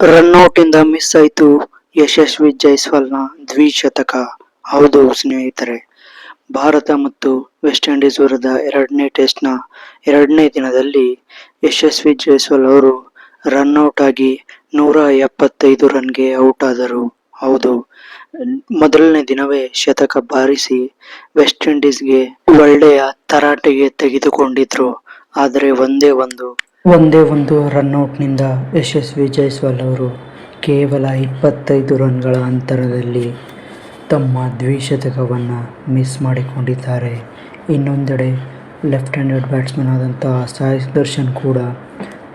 ರನ್ಔಟಿಂದ miss ಆಯ್ತು. ಯಶಸ್ವಿ ಜೈಸ್ವಾಲ್ನ ದ್ವಿಶತಕ. ಹೌದು ಸ್ನೇಹಿತರೆ, ಭಾರತ ಮತ್ತು ವೆಸ್ಟ್ ಇಂಡೀಸ್ ವಿರುದ್ಧ ಎರಡನೇ ಟೆಸ್ಟ್ನ ಎರಡನೇ ದಿನದಲ್ಲಿ ಯಶಸ್ವಿ ಜೈಸ್ವಾಲ್ ಅವರು ರನ್ಔಟ್ ಆಗಿ ನೂರ ಎಪ್ಪತ್ತೈದು ರನ್ಗೆ ಔಟ್ ಆದರು. ಹೌದು, ಮೊದಲನೇ ದಿನವೇ ಶತಕ ಬಾರಿಸಿ ವೆಸ್ಟ್ ಇಂಡೀಸ್ಗೆ ಒಳ್ಳೆಯ ತರಾಟೆಗೆ ತೆಗೆದುಕೊಂಡಿದ್ರು. ಆದರೆ ಒಂದೇ ಒಂದು ಒಂದೇ ಒಂದು ರನ್ಔಟ್ನಿಂದ ಯಶಸ್ವಿ ಜೈಸ್ವಾಲ್ ಅವರು ಕೇವಲ ಇಪ್ಪತ್ತೈದು ರನ್ಗಳ ಅಂತರದಲ್ಲಿ ತಮ್ಮ ದ್ವಿಶತಕವನ್ನು ಮಿಸ್ ಮಾಡಿಕೊಂಡಿದ್ದಾರೆ. ಇನ್ನೊಂದೆಡೆ ಲೆಫ್ಟ್ ಹ್ಯಾಂಡೆಡ್ ಬ್ಯಾಟ್ಸ್ಮನ್ ಆದಂತಹ ಸಾಯಿ ಸುದರ್ಶನ್ ಕೂಡ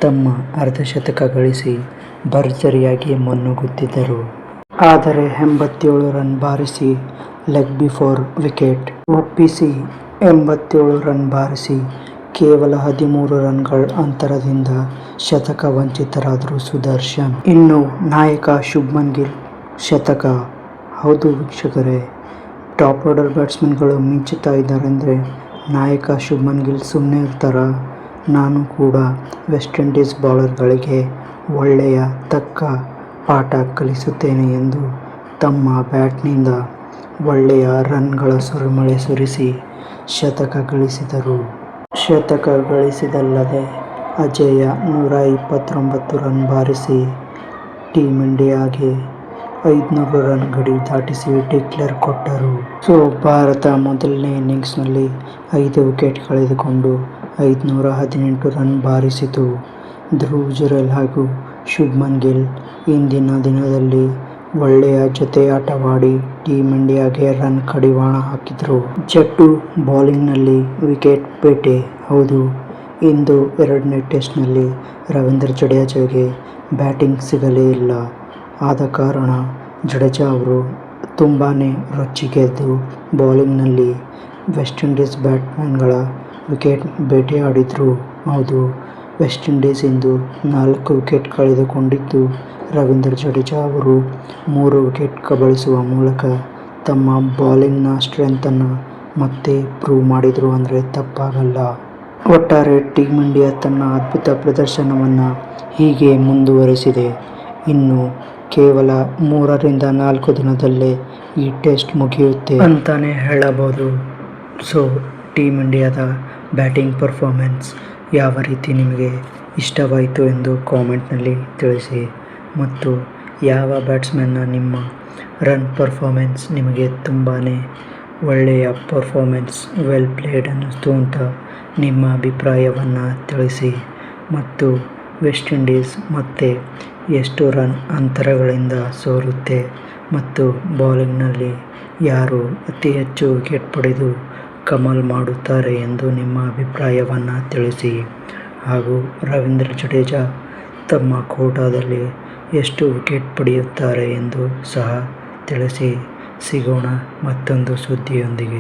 ತಮ್ಮ ಅರ್ಧಶತಕ ಗಳಿಸಿ ಭರ್ಜರಿಯಾಗಿ ಮುನ್ನುಗ್ಗುತ್ತಿದ್ದರು ಆದರೆ ಎಂಬತ್ತೇಳು ರನ್ ಬಾರಿಸಿ ಲೆಗ್ ಬಿಫೋರ್ ವಿಕೆಟ್ ಒಪ್ಪಿಸಿ ಎಂಬತ್ತೇಳು ರನ್ ಬಾರಿಸಿ ಕೇವಲ ಹದಿಮೂರು ರನ್ಗಳ ಅಂತರದಿಂದ ಶತಕ ವಂಚಿತರಾದರು ಸುದರ್ಶನ್. ಇನ್ನು ನಾಯಕ ಶುಭ್ಮನ್ ಗಿಲ್ ಶತಕ. ಹೌದು ವೀಕ್ಷಕರೇ, ಟಾಪ್ ಆರ್ಡರ್ ಬ್ಯಾಟ್ಸ್ಮನ್ಗಳು ಮಿಂಚುತ್ತಾ ಇದ್ದಾರೆಂದರೆ ನಾಯಕ ಶುಭ್ಮನ್ ಗಿಲ್ ಸುಮ್ಮನೆ ಇರ್ತಾರ. ನಾನು ಕೂಡ ವೆಸ್ಟ್ ಇಂಡೀಸ್ ಬೌಲರ್ಗಳಿಗೆ ಒಳ್ಳೆಯ ತಕ್ಕ ಪಾಠ ಕಲಿಸುತ್ತೇನೆ ಎಂದು ತಮ್ಮ ಬ್ಯಾಟ್ನಿಂದ ಒಳ್ಳೆಯ ರನ್ಗಳ ಸುರಿಮಳೆ ಸುರಿಸಿ ಶತಕ ಗಳಿಸಿದರು. ಶತಕ ಗಳಿಸಿದಲ್ಲದೆ ಅಜೇಯ ನೂರ ಇಪ್ಪತ್ತೊಂಬತ್ತು ರನ್ ಬಾರಿಸಿ ಟೀಮ್ ಇಂಡಿಯಾಗೆ ಐದುನೂರು ರನ್ ಗಡಿ ದಾಟಿಸಿ ಡಿಕ್ಲೇರ್ ಕೊಟ್ಟರು. ಸೊ, ಭಾರತ ಮೊದಲನೇ ಇನ್ನಿಂಗ್ಸ್ನಲ್ಲಿ ಐದು ವಿಕೆಟ್ ಕಳೆದುಕೊಂಡು ಐದುನೂರ ಹದಿನೆಂಟು ರನ್ ಬಾರಿಸಿತು. ಧ್ರುವ್ ಜುರೆಲ್ ಹಾಗೂ ಶುಭ್ಮನ್ ಗಿಲ್ ಇಂದಿನ ದಿನದಲ್ಲಿ ಒಳ್ಳೆಯ ಜೊತೆಯಾಟವಾಡಿ ಟೀಮ್ ಇಂಡಿಯಾಗೆ ರನ್ ಕಡಿವಾಣ ಹಾಕಿದ್ರು. ಜಟ್ಟು ಬೌಲಿಂಗ್ನಲ್ಲಿ ವಿಕೆಟ್ ಬೇಟೆ ಹೌದು ಇಂದು ಎರಡನೇ ಟೆಸ್ಟ್ನಲ್ಲಿ ರವೀಂದ್ರ ಜಡೇಜಾಗೆ ಬ್ಯಾಟಿಂಗ್ ಸಿಗಲೇ ಇಲ್ಲ ಆದ ಕಾರಣ ಜಡೇಜಾ ಅವರು ತುಂಬಾ ರೊಚ್ಚಿಗೆದ್ದು ಬೌಲಿಂಗ್ನಲ್ಲಿ ವೆಸ್ಟ್ ಇಂಡೀಸ್ ಬ್ಯಾಟ್ಸ್ಮನ್ಗಳ ವಿಕೆಟ್ ಬೇಟೆಯಾಡಿದ್ರು. ಹೌದು ವೆಸ್ಟ್ ಇಂಡೀಸ್ ಇಂದು ನಾಲ್ಕು ವಿಕೆಟ್ ಕಳೆದುಕೊಂಡಿದ್ದು. ರವೀಂದ್ರ ಜಡೇಜಾ ಅವರು ಮೂರು ವಿಕೆಟ್ ಕಬಳಿಸುವ ಮೂಲಕ ತಮ್ಮ ಬೌಲಿಂಗ್ನ ಸ್ಟ್ರೆಂತನ್ನು ಮತ್ತೆ ಪ್ರೂವ್ ಮಾಡಿದರು ಅಂದರೆ ತಪ್ಪಾಗಲ್ಲ. ಒಟ್ಟಾರೆ ಟೀಮ್ ಇಂಡಿಯಾ ತನ್ನ ಅದ್ಭುತ ಪ್ರದರ್ಶನವನ್ನು ಹೀಗೆ ಮುಂದುವರೆಸಿದೆ. ಇನ್ನು ಕೇವಲ ಮೂರರಿಂದ ನಾಲ್ಕು ದಿನದಲ್ಲೇ ಈ ಟೆಸ್ಟ್ ಮುಗಿಯುತ್ತೆ ಅಂತಾನೆ ಹೇಳಬಹುದು. ಸೊ ಟೀಮ್ ಇಂಡಿಯಾದ ಬ್ಯಾಟಿಂಗ್ ಪರ್ಫಾರ್ಮೆನ್ಸ್ ಯಾವ ರೀತಿ ನಿಮಗೆ ಇಷ್ಟವಾಯಿತು ಎಂದು ಕಾಮೆಂಟ್ನಲ್ಲಿ ತಿಳಿಸಿ. ಮತ್ತು ಯಾವ ಬ್ಯಾಟ್ಸ್ಮನ್ನ ನಿಮ್ಮ ರನ್ ಪರ್ಫಾರ್ಮೆನ್ಸ್ ನಿಮಗೆ ತುಂಬಾ ಒಳ್ಳೆಯ ಪರ್ಫಾರ್ಮೆನ್ಸ್ ವೆಲ್ ಪ್ಲೇಡ್ ಅನ್ನಿಸ್ತು ಅಂತ ನಿಮ್ಮ ಅಭಿಪ್ರಾಯವನ್ನು ತಿಳಿಸಿ. ಮತ್ತು ವೆಸ್ಟ್ ಇಂಡೀಸ್ ಮತ್ತೆ ಎಷ್ಟು ರನ್ ಅಂತರಗಳಿಂದ ಸೋರುತ್ತೆ ಮತ್ತು ಬೌಲಿಂಗ್ನಲ್ಲಿ ಯಾರು ಅತಿ ಹೆಚ್ಚು ವಿಕೆಟ್ ಪಡೆದು ಕಮಾಲ್ ಮಾಡುತ್ತಾರೆ ಎಂದು ನಿಮ್ಮ ಅಭಿಪ್ರಾಯವನ್ನು ತಿಳಿಸಿ. ಹಾಗೂ ರವೀಂದ್ರ ಜಡೇಜಾ ತಮ್ಮ ಕೋಟಾದಲ್ಲಿ ಎಷ್ಟು ವಿಕೆಟ್ ಪಡೆಯುತ್ತಾರೆ ಎಂದು ಸಹ ತಿಳಿಸಿ. ಸಿಗೋಣ ಮತ್ತೊಂದು ಸುದ್ದಿಯೊಂದಿಗೆ.